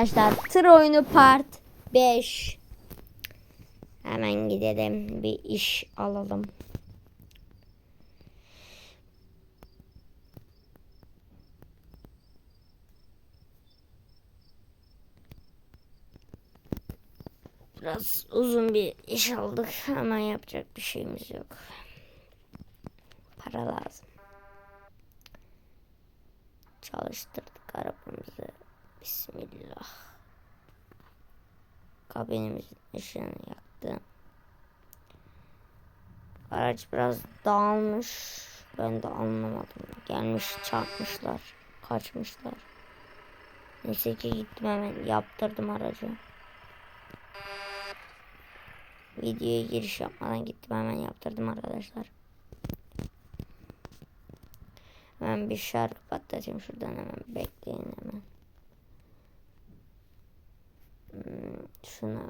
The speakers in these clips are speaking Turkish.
Arkadaşlar tır oyunu part 5. Hemen gidelim bir iş alalım. Biraz uzun bir iş aldık. Hemen yapacak bir şeyimiz yok. Para lazım. Çalıştırdık arabamızı. Bismillah. Kabinimizin ışığını yaktı. Araç biraz dağılmış. Ben de anlamadım. Gelmiş çarpmışlar. Kaçmışlar. Neyse ki gittim hemen yaptırdım aracı. Videoya giriş yapmadan gittim hemen yaptırdım arkadaşlar. Hemen bir şarkı patlatayım şuradan hemen bekleyin hemen. Şuna.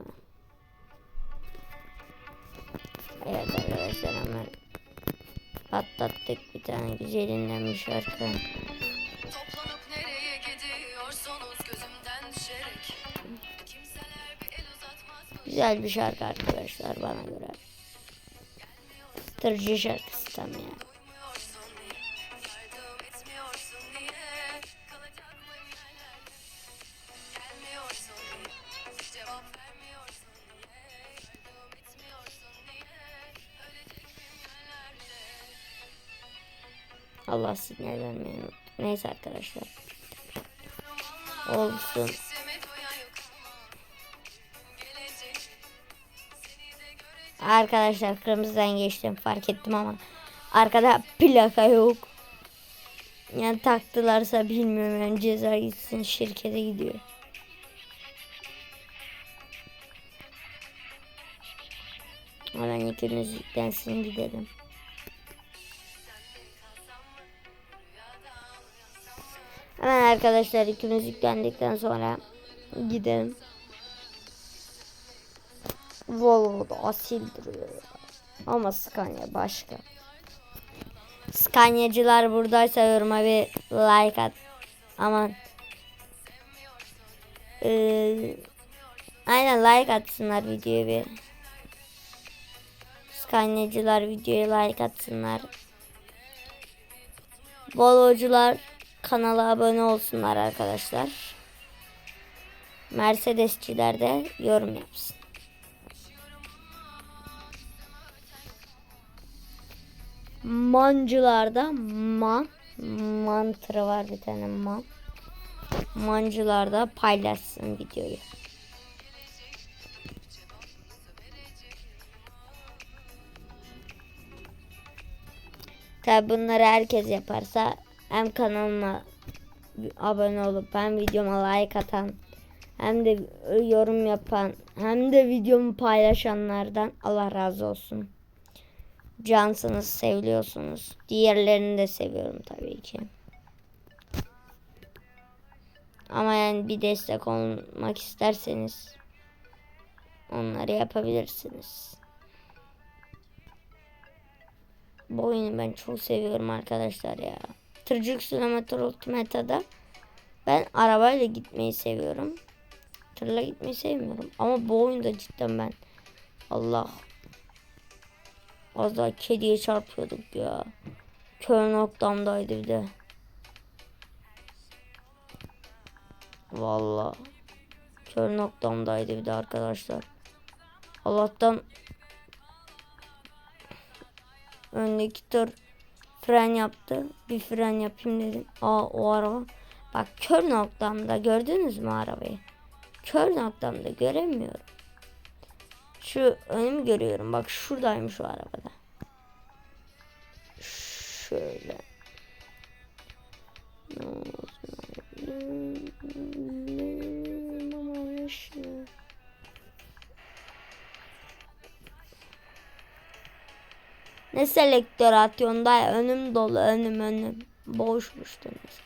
Evet arkadaşlar hemen patlattık bir tane güzelinden bir şarkı. Toplanıp nereye gidiyorsunuz gözümden düşerek Kimseler bir el uzatmaz mı? Güzel bir şarkı arkadaşlar bana göre. Tırcı şarkısı tam ya. Duymuyorsun Allah sinirlenmeyi unuttum. Neyse arkadaşlar. Olsun. Arkadaşlar kırmızıdan geçtim fark ettim ama arkada plaka yok. Yani taktılarsa bilmiyorum yani ceza gitsin şirkete gidiyor. Hemen ikimiz yüklensin gidelim. Arkadaşlar ikimiz yüklendikten sonra gidelim. Volvo da asil duruyor. Ama Scania başka. Scania'cılar buradaysa yoruma bir like at. Aman. Ee, aynen like atsınlar videoya bir. Scania'cılar videoya like atsınlar. Volvo'cular kanala abone olsunlar arkadaşlar. Mercedesçiler de yorum yapsın. Mancılarda man mantıra var bir tane man. Mancılarda paylaşsın videoyu. Tabi bunları herkes yaparsa hem kanalıma abone olup hem videoma like atan hem de yorum yapan hem de videomu paylaşanlardan Allah razı olsun. Cansınız, seviliyorsunuz. Diğerlerini de seviyorum tabii ki. Ama yani bir destek olmak isterseniz onları yapabilirsiniz. Bu oyunu ben çok seviyorum arkadaşlar ya. Tırcık Simulator Ultimate'da ben arabayla gitmeyi seviyorum. Tırla gitmeyi sevmiyorum. Ama bu oyunda cidden ben Allah Az daha kediye çarpıyorduk ya. Kör noktamdaydı bir de. Valla. Kör noktamdaydı bir de arkadaşlar. Allah'tan öndeki tır fren yaptı. Bir fren yapayım dedim. Aa o araba. Bak kör noktamda gördünüz mü arabayı? Kör noktamda göremiyorum. Şu önümü görüyorum. Bak şuradaymış o arabada. Şöyle. Ne selektör atıyorsun dayı? Önüm dolu önüm önüm. Boşmuş deniz.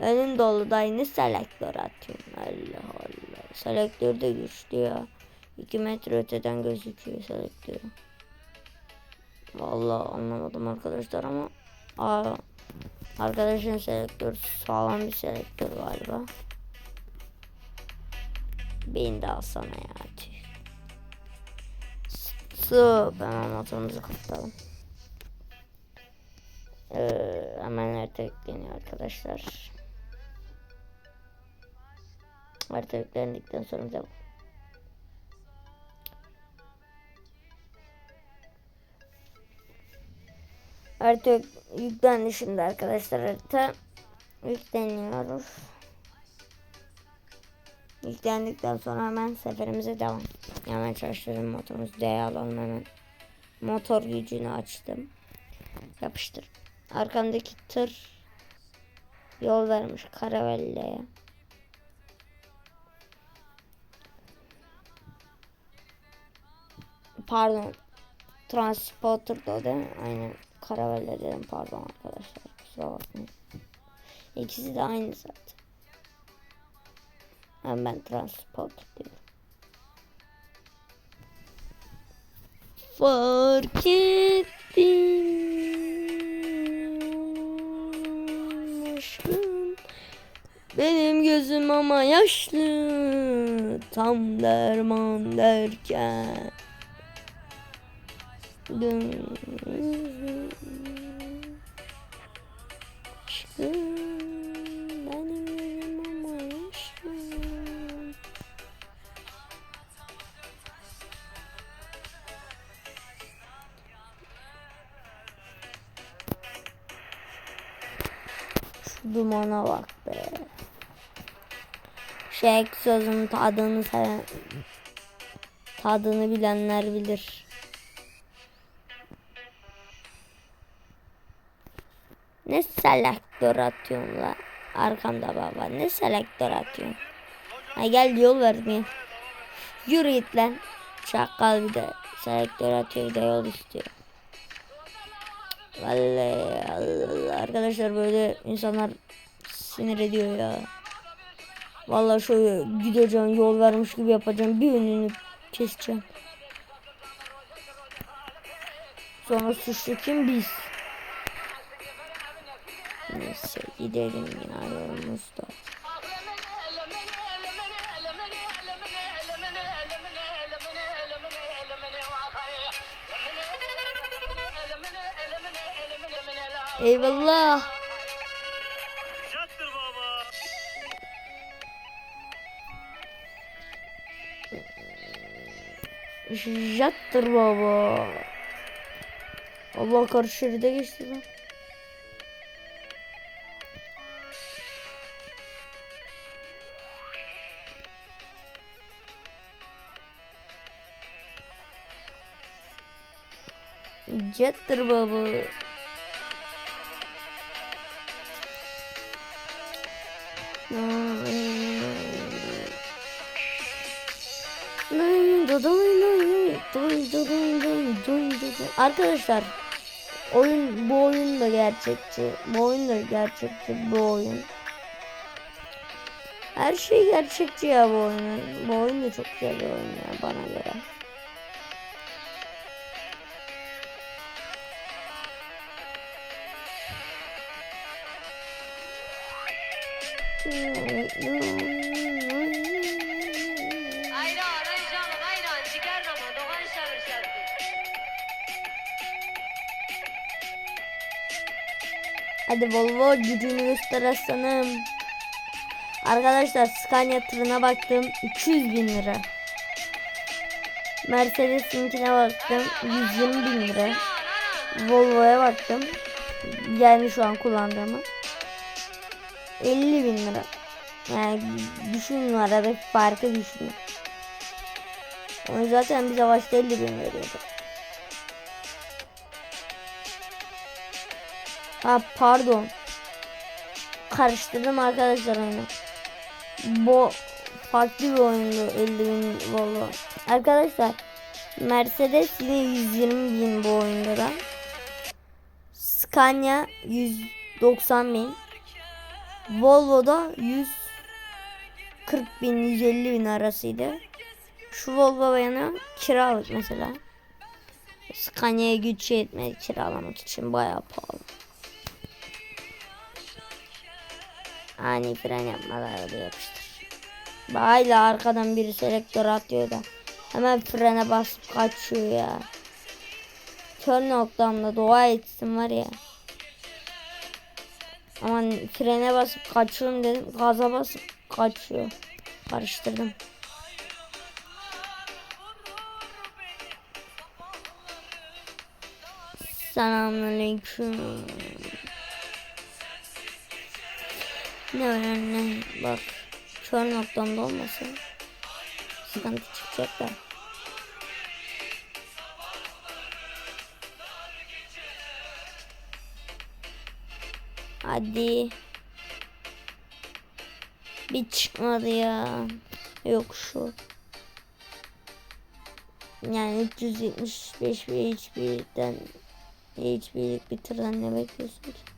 Önüm dolu dayı ne selektör atıyorsun? Allah Allah. Selektör de güçlü ya. 2 metre öteden gözüküyor selektörü. Vallahi anlamadım arkadaşlar ama aa, arkadaşın selektörü sağlam bir selektör galiba. Beni de alsana ya. Hemen motorumuzu kapatalım. Ee, hemen harita yükleniyor arkadaşlar. Harita yüklendikten sonra devam. Harita yük- yüklendi şimdi arkadaşlar harita yükleniyor. Yüklendikten sonra hemen seferimize devam. Hemen çalıştırdım motorumuzu D'ye alalım hemen. Motor gücünü açtım. Yapıştır. Arkamdaki tır yol vermiş Karavelle'ye. Pardon. Transporter da değil mi? Aynen. Karavelle dedim pardon arkadaşlar. Kusura bakmayın. İkisi de aynı zaten. Hem ben transporter diyorum. Fark ettim yaşlı Tam derman derken Aşkım Benim gözüm ama yaşlı Şu dumana bak be. Şey sözün tadını tadını bilenler bilir. Ne selektör atıyorsun la? Arkamda baba. Ne selektör atıyorsun? Ha gel yol vermeye. Yürü git lan. Çakal bir de selektör atıyor bir de yol istiyor. Vallahi Allah Allah. arkadaşlar böyle insanlar sinir ediyor ya. Vallahi şöyle gideceğim yol vermiş gibi yapacağım bir önünü keseceğim. Sonra suçlu kim biz. Neyse gidelim yine yolumuzda. Eyvallah. Jattır baba. Allah karşı şeride geçti lan. Jattır baba. Arkadaşlar oyun bu oyun da gerçekçi. Bu oyun da gerçekçi bu oyun. Her şey gerçekçi ya bu oyunun. Bu oyun da çok güzel bir oyun ya bana göre. Ayran, Hadi Volvo gücünü göster aslanım. Arkadaşlar Scania tırına baktım 200 bin lira. Mercedes'inkine baktım 120 bin lira. Volvo'ya baktım. Yani şu an kullandığımı. 50 bin lira. Yani düşünün aradaki farkı düşünün. Onu zaten bize başta 50 bin veriyordu. Ha pardon. Karıştırdım arkadaşlar oyunu. Bu farklı bir oyundu 50 bin Volvo. Arkadaşlar Mercedes yine 120 bin bu oyunda da. Scania 190 bin. Volvo da 140 bin 150 bin arasıydı. Şu Volvo yana kiralık mesela. Scania'ya güç yetmedi kiralamak için bayağı pahalı. Ani fren yapmalar da yapıştır. Hala arkadan biri selektör atıyor da. Hemen frene basıp kaçıyor ya. Kör noktamda dua etsin var ya. Aman frene basıp kaçıyorum dedim. Gaza basıp kaçıyor. Karıştırdım. Selamünaleyküm. Ne önemli bak kör noktamda olmasa sıkıntı çıkacak da. Hadi. Bir çıkmadı ya. Yok şu. Yani 375 bir hiçbirden hiçbirlik bir tırdan ne bekliyorsun ki?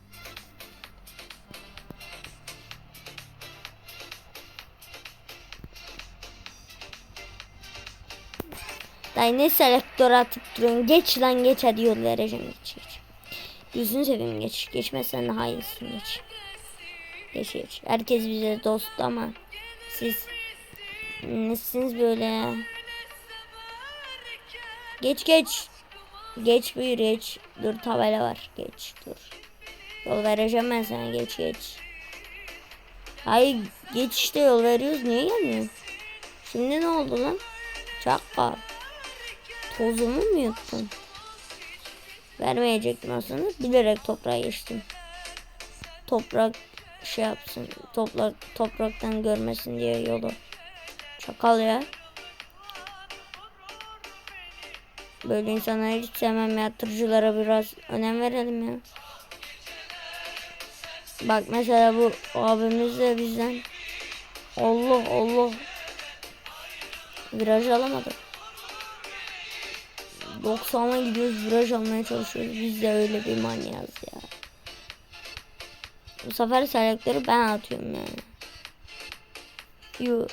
Dayı ne selektör atıp duruyorsun? Geç lan geç hadi yol geç geç. Gözünü seveyim geç. Geçmezsen daha iyisin geç. Geç geç. Herkes bize dost ama siz nesiniz böyle? Geç geç. Geç buyur geç. Dur tabela var. Geç dur. Yol vereceğim ben sana geç geç. Hayır geç işte yol veriyoruz. Niye gelmiyorsun? Şimdi ne oldu lan? Çakal. Tozumu mu yuttun? Vermeyecektim aslında. Bilerek toprağa geçtim. Toprak şey yapsın. Toprak topraktan görmesin diye yolu. Çakal ya. Böyle insanları hiç sevmem ya. Tırcılara biraz önem verelim ya. Bak mesela bu abimiz de bizden. Allah Allah. Viraj alamadı. 90'a gidiyoruz viraj almaya çalışıyoruz. Biz de öyle bir manyağız ya. Bu sefer selektörü ben atıyorum yani. Yuh.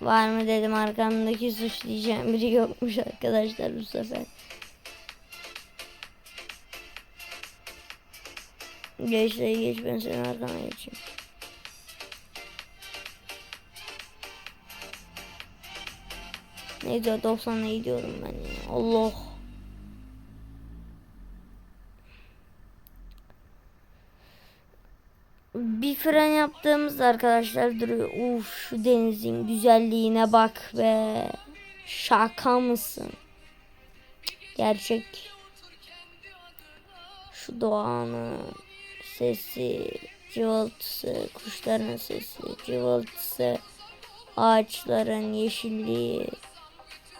Var mı dedim arkamdaki suçlayacağım biri yokmuş arkadaşlar bu sefer. Geç de geç ben senin arkana geçeyim. Neyse 90'a gidiyorum ben ya. Allah. Bir fren yaptığımızda arkadaşlar duruyor. Uf şu denizin güzelliğine bak be. Şaka mısın? Gerçek. Şu doğanın sesi, cıvıltısı, kuşların sesi, cıvıltısı, ağaçların yeşilliği,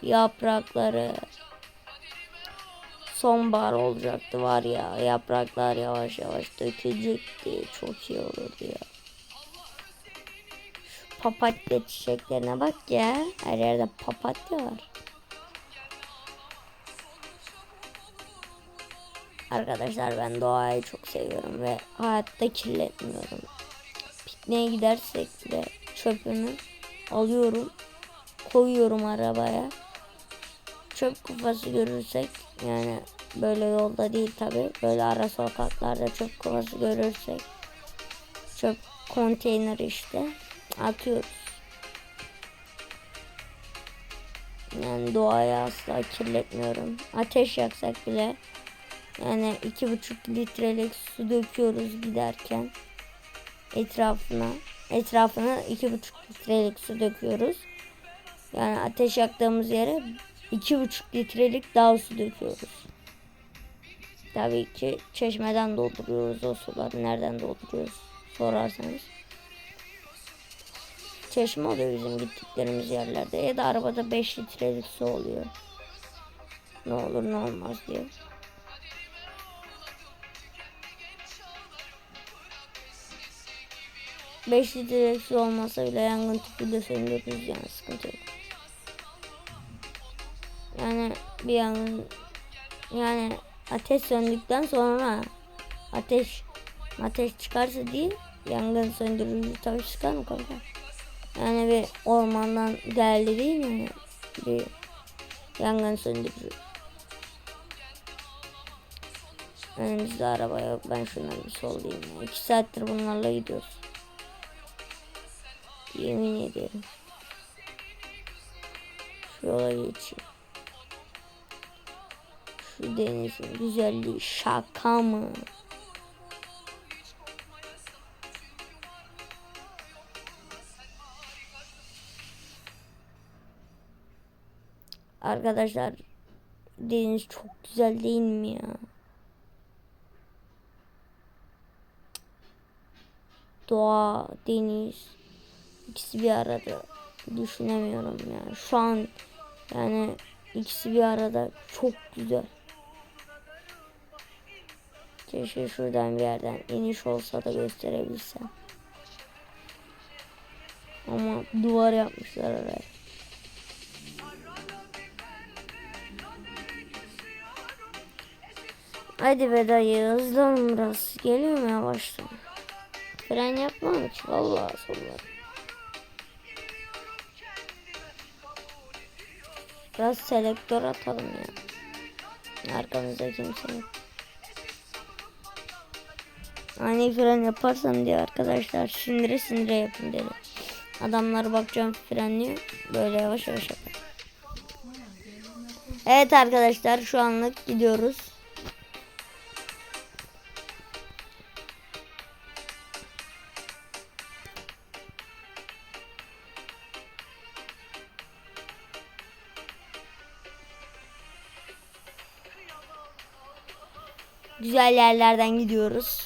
yaprakları. Sonbahar olacaktı var ya yapraklar yavaş yavaş dökülecekti çok iyi olurdu ya. Şu papatya çiçeklerine bak ya her yerde papatya var. Arkadaşlar ben doğayı çok seviyorum ve hayatta kirletmiyorum. Pikniğe gidersek de çöpümü alıyorum koyuyorum arabaya. Çöp kufası görürsek yani böyle yolda değil tabi böyle ara sokaklarda çöp kufası görürsek çöp konteyner işte atıyoruz. Yani doğayı asla kirletmiyorum. Ateş yaksak bile yani iki buçuk litrelik su döküyoruz giderken etrafına etrafına iki buçuk litrelik su döküyoruz. Yani ateş yaktığımız yere iki buçuk litrelik daha su döküyoruz. Tabii ki çeşmeden dolduruyoruz o suları. Nereden dolduruyoruz sorarsanız. Çeşme oluyor bizim gittiklerimiz yerlerde. Ya da arabada 5 litrelik su oluyor. Ne olur ne olmaz diye. Beş litrelik su olmasa bile yangın tüpü de söndürürüz yani sıkıntı yok. Bir yangın yani ateş söndükten sonra ateş ateş çıkarsa değil yangın söndürücü tabii çıkar mı kanka? Yani bir ormandan geldi değil mi? Bir yangın söndürücü. Önümüzde araba yok. Ben şunları bir sollayayım. Ya. İki saattir bunlarla gidiyoruz. Yemin ederim. Şu yola geçeyim. Şu denizin güzelliği şaka mı? Arkadaşlar deniz çok güzel değil mi ya? Doğa, deniz ikisi bir arada düşünemiyorum ya. Şu an yani ikisi bir arada çok güzel. Keşke şuradan bir yerden iniş olsa da gösterebilsem. Ama duvar yapmışlar oraya. Hadi be dayı hızlan biraz. Geliyor mu yavaştan? Fren yapmam ki vallahi sollarım. Biraz selektör atalım ya. Arkamızda kimse yok. Ani fren yaparsam diye arkadaşlar sindire sindire yapın dedi. Adamlar bakacağım frenliyor. Böyle yavaş yavaş yapın. Evet arkadaşlar şu anlık gidiyoruz. Güzel yerlerden gidiyoruz.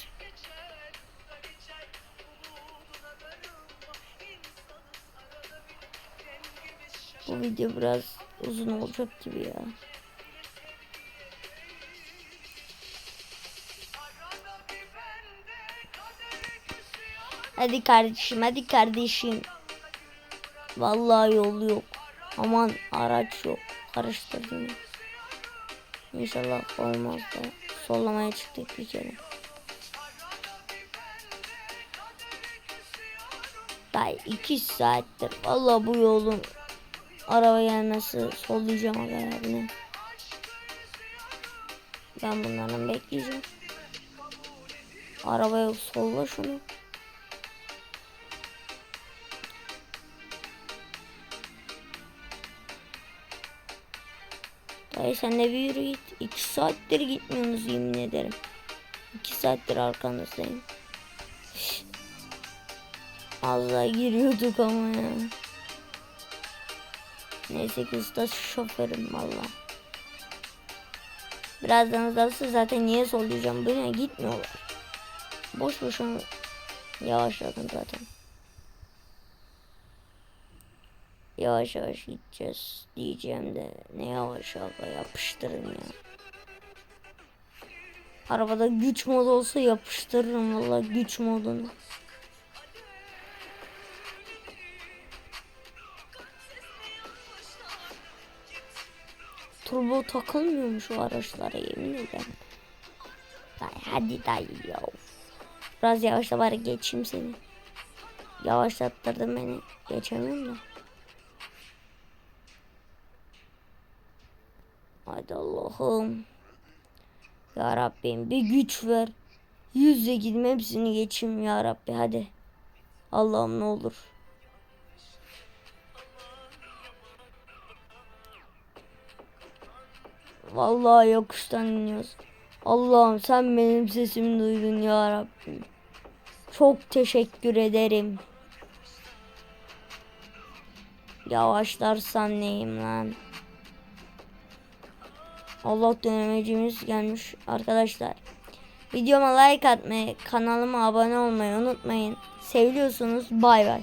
Bu video biraz uzun olacak gibi ya. Hadi kardeşim, hadi kardeşim. Vallahi yol yok. Aman araç yok. Karıştırdım. İnşallah olmaz da. Sollamaya çıktık bir kere. Daha iki saattir. Vallahi bu yolun araba gelmesi sollayacağım aga ya bu ne? Ben bunların bekleyeceğim. Araba yok solla şunu. Dayı sen de bir yürü git. İki saattir gitmiyorsunuz yemin ederim. İki saattir arkanızdayım. Az daha giriyorduk ama ya. Neyse ki usta şoförüm valla. Birazdan hızlanırsa zaten niye sollayacağım böyle gitmiyorlar. Boş boşuna yavaşladım zaten. Yavaş yavaş gideceğiz diyeceğim de ne yavaş yavaş yapıştırın ya. Arabada güç modu olsa yapıştırırım valla güç modunu. Turbo takılmıyormuş o araçlara yemin ederim. Dayı hadi dayı ya. Biraz yavaşla bari geçeyim seni. Yavaşlattırdın beni. Geçemiyorum da. Hadi Allah'ım. Ya Rabbim bir güç ver. Yüzle gideyim hepsini geçeyim ya Rabbi hadi. Allah'ım ne olur. Vallahi yokuştan iniyoruz. Allah'ım sen benim sesimi duydun ya Rabbim. Çok teşekkür ederim. Yavaşlarsan neyim lan? Allah dönemecimiz gelmiş arkadaşlar. Videoma like atmayı, kanalıma abone olmayı unutmayın. Seviyorsunuz. Bay bay.